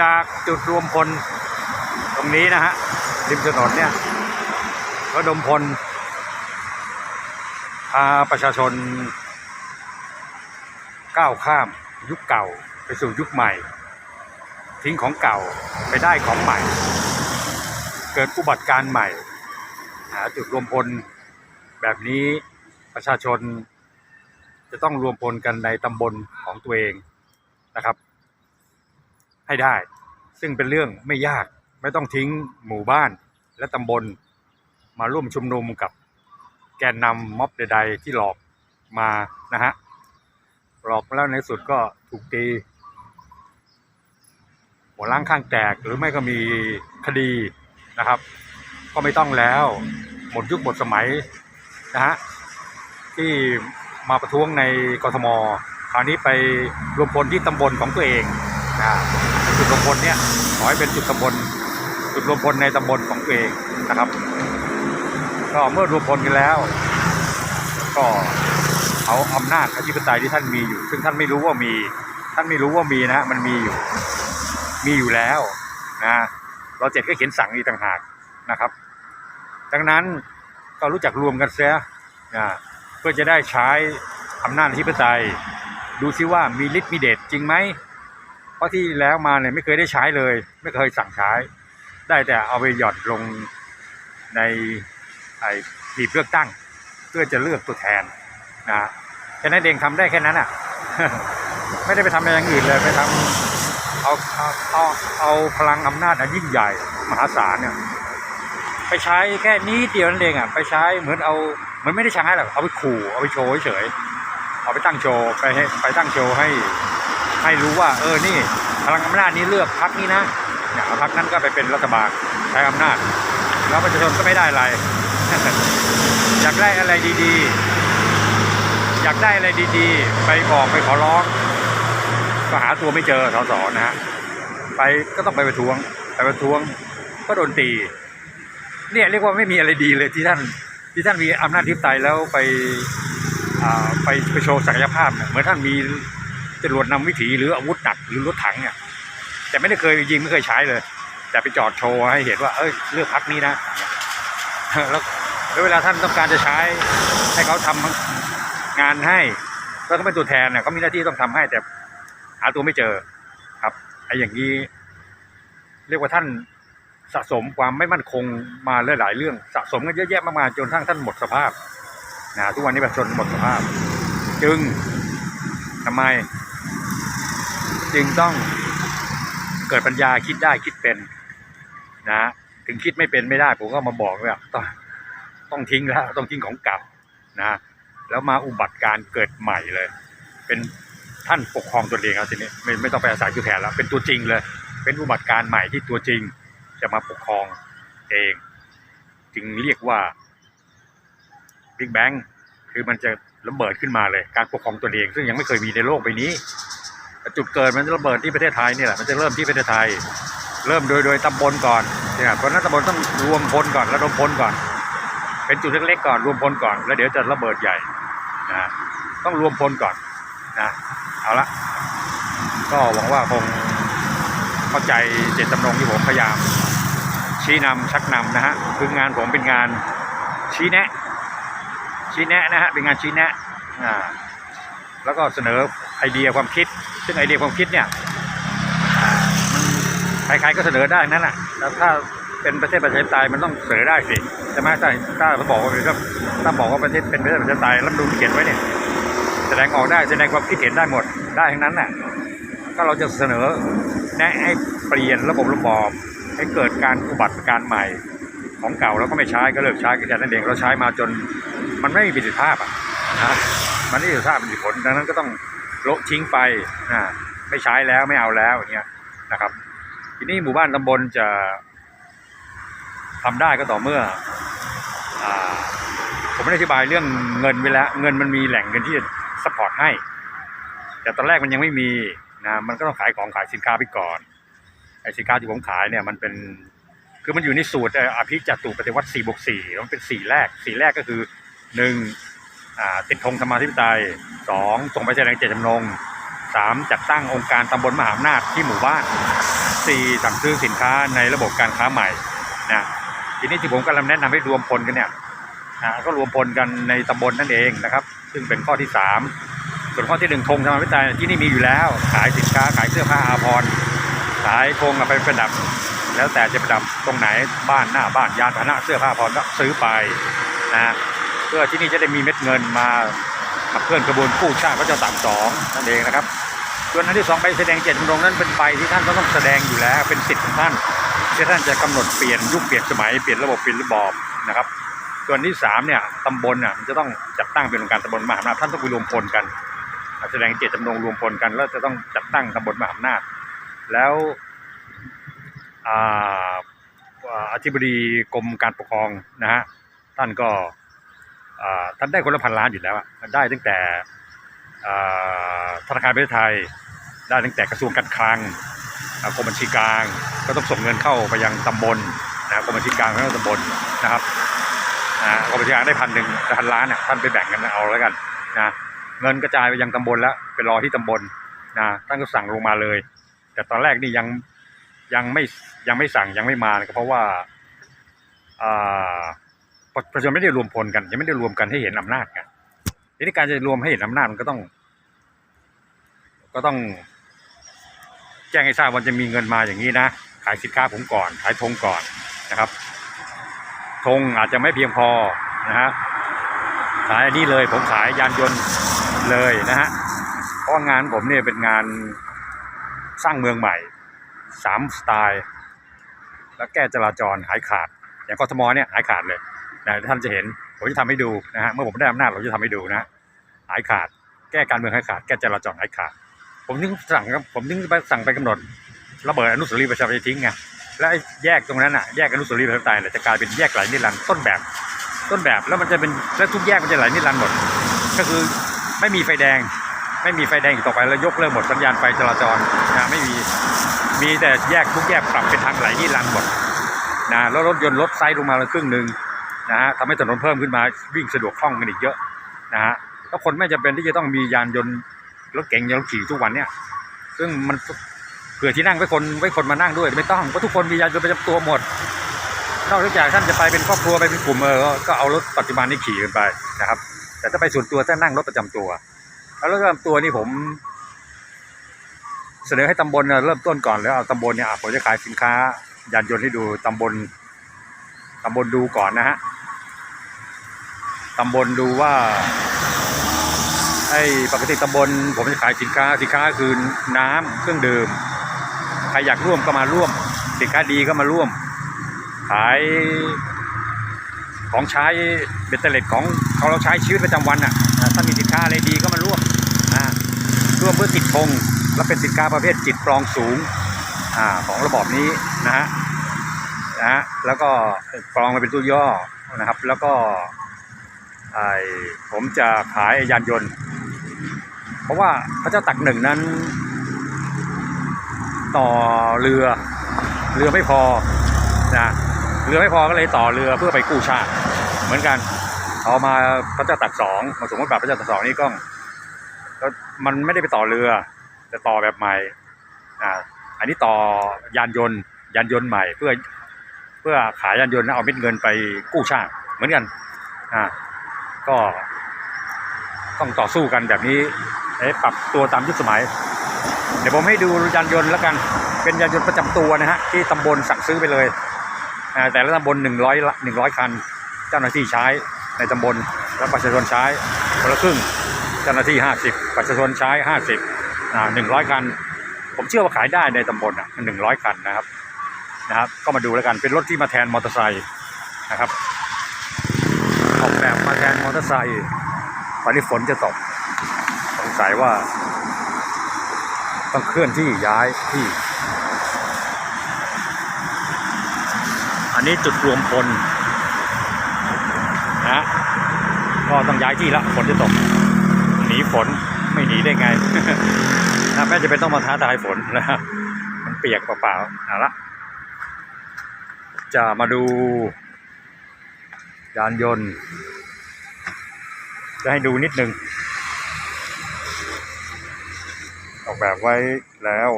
จากจุดรวมพลตรงนี้นะฮะริมถนนเนี่ยระดมพลพาประชาชน ก้าวข้ามยุคเก่าไปสู่ยุคใหม่ ทิ้งของเก่าไปได้ของใหม่ เกิดอุบัติการใหม่ หาจุดรวมพลแบบนี้ประชาชนจะต้องรวมพลกันในตำบลของตัวเองนะครับ ให้ได้ ซึ่งเป็นเรื่องไม่ยากไม่ต้องทิ้งหมู่บ้านและตำบล มาร่วมชุมนุมกับแกนนำม็อบใดๆที่หลอกมานะฮะหลอกแล้วในสุดก็ถูกตีหัวล้างข้างแตกหรือไม่ก็มีคดีนะครับ ก็ไม่ต้องแล้วหมดยุคหมดสมัยนะฮะที่มาประท้วงในกทมคราวนี้ไปรวมพลที่ตำบลของตัวเองนะ มพลเนี่ยขอให้เป็นจุดตำบลจุดรวมพลในตำบลของตัวเองนะครับ ก็เมื่อรวมพลกันแล้ว ก็เอาอำนาจอธิปไตยที่ท่านมีอยู่ ซึ่งท่านไม่รู้ว่ามี ท่านไม่รู้ว่ามีนะมันมีอยู่ มีอยู่แล้วนะเราเจ็ดก็เขียนสั่งอีกต่างหากนะครับ ดังนั้นก็รู้จักรวมกันเสียนะเพื่อจะได้ใช้อำนาจอธิปไตย ดูซิว่ามีฤทธิ์มีเดชจริงไหม ราะที่แล้วมาเนี่ยไม่เคยได้ใช้เลย ไม่เคยสั่งใช้ ได้แต่เอาไปหย่อนลงในไอ้หีบเลือกตั้ง เพื่อจะเลือกตัวแทนนะแค่นั้นเองทำได้แค่นั้นอะ ไม่ได้ไปทำอะไรอย่างอื่นเลยไปทำเอาเอาเอาเอาพลังอำนาจอันยิ่งใหญ่มหาศาลเนี่ยไปใช้แค่นี้เดียวนั่นเองอะไปใช้เหมือนเอาเหมือนไม่ได้ใช้หรอกเอาไปขู่เอาไปโชว์เฉยเอาไปตั้งโชว์ไปให้ไปตั้งโชว์ให้ ให้รู้ว่า เออนี่พลังอำนาจนี้เลือกพักนี้นะเนี่ยพักนั้นก็ไปเป็นรัฐบาลใช้อำนาจ แล้วประชาชนก็ไม่ได้อะไร อยากได้อะไรดีๆ อยากได้อะไรดีๆ ไปบอกไปขอร้องก็หาตัวไม่เจอสสนะฮะไปก็ต้องไปประท้วงไปประท้วงก็โดนตีเนี่ยเรียกว่าไม่มีอะไรดีเลยที่ท่านที่ท่านมีอำนาจทิพไตยแล้วไปไปไปโชว์ศักยภาพเนี่ยเหมือนท่านมี จรวดนำวิถีหรืออาวุธหนักหรือรถถังเนี่ยแต่ไม่ได้เคยยิงไม่เคยใช้เลย แต่ไปจอดโชว์ให้เห็นว่า เอ้ยเลือกพักนี้นะแล้วแล้วเวลาท่านต้องการจะใช้ให้เขาทำงานให้แล้วเขาเป็นตัวแทนเนี่ยเขามีหน้าที่ต้องทำให้แต่หาตัวไม่เจอครับไอ้อย่างนี้เรียกว่าท่านสะสมความไม่มั่นคงมาหลายๆเรื่องสะสมกันเยอะแยะมากมายจนทั้งท่านหมดสภาพนะทุกวันนี้ประชาชนหมดสภาพ จึงทำไม จึงต้องเกิดปัญญาคิดได้คิดเป็นนะถึงคิดไม่เป็นไม่ได้ ผมก็มาบอกว่าต้องต้องทิ้งแล้ว ต้องทิ้งของเก่านะแล้วมาอุบัติการเกิดใหม่เลย เป็นท่านปกครองตัวเองครับทีนี้ไม่ไม่ต้องไปอาศัยผู้แทนแล้วเป็นตัวจริงเลย เป็นอุบัติการใหม่ที่ตัวจริง จะมาปกครองเอง จึงเรียกว่าบิ๊กแบงคือมันจะระเบิดขึ้นมาเลย การปกครองตัวเอง ซึ่งยังไม่เคยมีในโลกใบนี้ จุดเกิดมันจะระเบิดที่ประเทศไทยนี่แหละมันจะเริ่มที่ประเทศไทย เริ่มโดยโดยตำบลก่อนเนี่ยเพราะนั้นตำบลต้องรวมพลก่อนระดมพลก่อน เป็นจุดเล็กๆก่อนรวมพลก่อน แล้วเดี๋ยวจะระเบิดใหญ่นะต้องรวมพลก่อนนะเอาละก็หวังว่าคงเข้าใจเจตจำนงที่ผมพยายาม ชี้นำชักนำนะฮะคืองานผมเป็นงานชี้แนะชี้แนะนะฮะเป็นงานชี้แนะอ่าแล้วก็เสนอ ไอเดียความคิด ซึ่งไอเดียความคิดเนี่ยใครๆก็เสนอได้นั่นแหละแล้วถ้าเป็นประเทศประชาธิปไตยมันต้องเสนอได้สิใช่ไหมถ้าถ้าเขาบอกว่าเป็นถ้าบอกว่าประเทศเป็นประเทศประชาธิปไตยรัฐธรรมนูเขียนไว้เนี่ยแสดงออกได้แสดงความคิดเห็นได้หมดได้ทั้งนั้นแหละก็เราจะเสนอแนะให้เปลี่ยนระบบระบอบให้เกิดการอุบัติการใหม่ของเก่าแล้วก็ไม่ใช้ก็เลิกใช้ก็แค่นั้นเองเราใช้มาจนมันไม่มีประสิทธิภาพอะนะมันไม่มีประสิทธิภาพมีผลดังนั้นก็ต้อง โละทิ้งไปอ่าไม่ใช้แล้วไม่เอาแล้วอย่างเงี้ยนะครับ ทีนี้หมู่บ้านตำบลจะทำได้ก็ต่อเมื่ออ่ผมไม่ได้อธิบายเรื่องเงินไปแล้ว เงินมันมีแหล่งเงินที่จะสปอร์ตให้ แต่ตอนแรกมันยังไม่มีนะมันก็ต้องขายของขายสินค้าไปก่อนไอ้สินค้าที่ผมขายเนี่ยมันเป็นคือมันอยู่ในสูตรอ่อภิจัตุปฏิวัติ4บวก4มันเป็นสี่แรกสี่แรกก็คือหนึ่ง ติดธงธรรมาธิปไตยสองส่งไปแสดงเจตจำนงสามจัดตั้งองค์การตำบลมหาอำนาจที่หมู่บ้าน FC สั่งซื้อสินค้าในระบบการค้าใหม่นะทีนี้ที่ผมกำลังแนะนำให้รวมพลกันเนี่ยก็รวมพลกันในตำบลนั่นเองนะครับ ซึ่งเป็นข้อที่สามส่วนข้อที่หนึ่งธงธรรมวิทยที่นี่มีอยู่แล้ว ขายสินค้าขายเสื้อผ้าอาภรณ์ขายธงเอาไปประดับ แล้วแต่จะประดับตรงไหนบ้านหน้าบ้านยานพาหนะเสื้อผ้าอาภรก็ซื้อไปนะ พื่อที่นี่จะได้มีเม็ดเงินมาขับเคลื่อนกระบวนกู้ชาติพระเจ้าตากสองนั่นเองนะครับส่วนอันที่สองใบแสดงเจตจำนงนั้นเป็นใบที่ท่านก็ต้องแสดงอยู่แล้วเป็นสิทธิ์ของท่านที่ท่านจะกำหนดเปลี่ยนยุคเปลี่ยนสมัยเปลี่ยนระบบเปลี่ยนระบอบนะครับ ส่วนที่สามเนี่ยตำบลน่ะมันจะต้องจัดตั้งเป็นองค์การตำบลมหาอำนาจท่านต้องไปรวมพลกัน แสดงเจตจำนงรวมพลกัน แล้วจะต้องจัดตั้งตำบลมหาอำนาจแล้วออธิบดีกรมการปกครองนะฮะท่านก็ ท่านได้คนละพันล้านอยู่แล้วได้ตั้งแต่ธนาคารประเทศไทย ได้ตั้งแต่กระทรวงการคลังกรมบัญชีกลาง ก็ต้องส่งเงินเข้าไปยังตำบลนะกรมบัญชีกลางแล้วก็ตำบลนะครับกรมบัญชีกลางได้พันหนึ่งพันล้านเนี่ยท่านไปแบ่งกันเอาแล้วกันนะเงินกระจายไปยังตำบลแล้วไปรอที่ตำบลนะท่านก็สั่งลงมาเลย แต่ตอนแรกนี่ยังยังไม่ยังไม่สั่งยังไม่มานะครับเพราะว่าอ่า ประชาชนไม่ได้รวมพลกัน ยังไม่ได้รวมกันให้เห็นอำนาจไงทีนี้การจะรวมให้เห็นอำนาจมันก็ต้อง ก็ต้อง แจ้งให้ทราบว่าจะมีเงินมาอย่างนี้นะ ขายสินค้าผมก่อน ขายธงก่อนนะครับธงอาจจะไม่เพียงพอนะฮะขายอันนี้เลย ผมขายยานยนต์เลยนะฮะเพราะงานผมเนี่ยเป็นงานสร้างเมืองใหม่สามสไตล์ แล้วแก้จราจรหายขาด อย่างกทมเนี่ยหายขาดเลย นะท่านจะเห็นผมจะทำให้ดูนะฮะเมื่อผมได้อำนาจผมจะทำให้ดูนะหายขาด แก้การเมืองหายขาดแก้จราจรหายขาด ผมถึงสั่งครับผมถึงไปสั่งไปกำหนดระเบิดอนุสาวรีย์ประชาธิปไตยทิ้งไงแล้วไอ้แยกตรงนั้นอะแยกอนุสาวรีย์ประชาธิปไตยเนี่ยจะกลายเป็นแยกไหลนิรันดร์ต้นแบบ ต้นแบบแล้วมันจะเป็นแล้วทุกแยกมันจะไหลนิรันดร์หมด ก็คือไม่มีไฟแดง ไม่มีไฟแดงอีกต่อไปแล้วยกเลิกหมดสัญญาณไฟจราจรนะไม่มีมีแต่แยกทุกแยกปรับเป็นทางไหลนิรันดร์หมดนะแล้วรถยนต์ลดไซส์ลงมาละครึ่งหนึ่ง นะฮะทำให้ถนนเพิ่มขึ้นมาวิ่งสะดวกคล่องกันอีกเยอะนะฮะแล้วคนไม่จำเป็นที่จะต้องมียานยนต์รถเก๋งยานขี่ทุกวันเนี่ย ซึ่งมันเผื่อที่นั่งไว้คนไว้คนมานั่งด้วยไม่ต้องเพราะทุกคนมียานยนต์ประจำตัวหมดนอกจากท่านจะไปเป็นครอบครัวไปเป็นกลุ่มเออก็เอารถปัจจุบันนี้ขี่กันไปนะครับ แต่ถ้าไปส่วนตัวถ้านั่งรถประจำตัว แล้วรถประจำตัวนี่ผม เสนอให้ตำบลเริ่มต้นก่อนแล้วเอาตำบลเนี่ยผมจะขายสินค้ายานยนต์ให้ดูตำบลตำบลดูก่อนนะฮะ ตำบลดูว่าไอ้ปกติตำบลผมจะขายสินค้าสินค้าคือน้ำเครื่องดื่มใครอยากร่วมก็มาร่วม สินค้าดีก็มาร่วม ขายของใช้เบตเตอร์เล็ตของเขาเราใช้ชีวิตประจำวันอะอ่าถ้ามีสินค้าอะไรดีก็มาร่วมอ่าร่วมเพื่อติดธงและเป็นสินค้าประเภทจิตปลองสูงอของระบอบนี้นะฮะนะแล้วก็กรองมาเป็นตัวย่อนะครับ แล้วก็ ผมจะขายยานยนต์ เพราะว่าพระเจ้าตักหนึ่งนั้น ต่อเรือเรือไม่พอนะเรือไม่พอก็เลยต่อเรือเพื่อไปกู้ชาติ เหมือนกันเอามาพระเจ้าตักสองมาสมมติแบบพระเจ้าตักสองนี่ก็ก็มันไม่ได้ไปต่อเรือแต่ต่อแบบใหม่อ่าอันนี้ต่อยานยนต์ยานยนต์ใหม่เพื่อเพื่อขายยานยนต์แล้วเอาเม็ดเงินไปกู้ชาติเหมือนกันอ่า ก็ต้องต่อสู้กันแบบนี้เอ๊ะปรับตัวตามยุคสมัย เดี๋ยวผมให้ดูยานยนต์แล้วกัน เป็นยานยนต์ประจำตัวนะฮะที่ตำบลสั่งซื้อไปเลยอ่าแต่ละตำบลหนึ่งร้อยหนึ่งร้อยคัน เจ้าหน้าที่ใช้ในตำบลแล้วประชาชนใช้คนละครึ่ง เจ้าหน้าที่ห้าสิบประชาชนใช้ห้าสิบอ่าหนึ่งร้อยคัน ผมเชื่อว่าขายได้ในตำบลอะหนึ่งร้อยคันนะครับนะครับ ก็มาดูแล้วกันเป็นรถที่มาแทนมอเตอร์ไซค์นะครับ ออกแบบมาแทนมอเตอร์ไซค์ตอนนี้ฝนจะตก สงสัยว่า ต้องเคลื่อนที่ย้ายที่ อันนี้จุดรวมพลนะก็ต้องย้ายที่ละฝนจะตก หนีฝนไม่หนีได้ไงนะแม่จะเป็นต้องมาท้าทายฝนนะฮะมันเปียกเปล่าๆเอาละจะมาดู ยานยนต์ จะให้ดูนิดนึง ออกแบบไว้แล้ว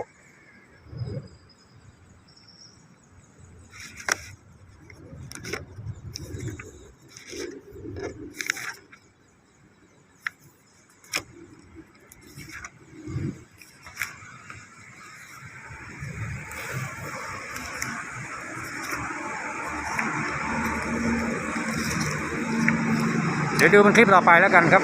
ดี๋ยวดูเป็นคลิปต่อไปแล้วกันครับ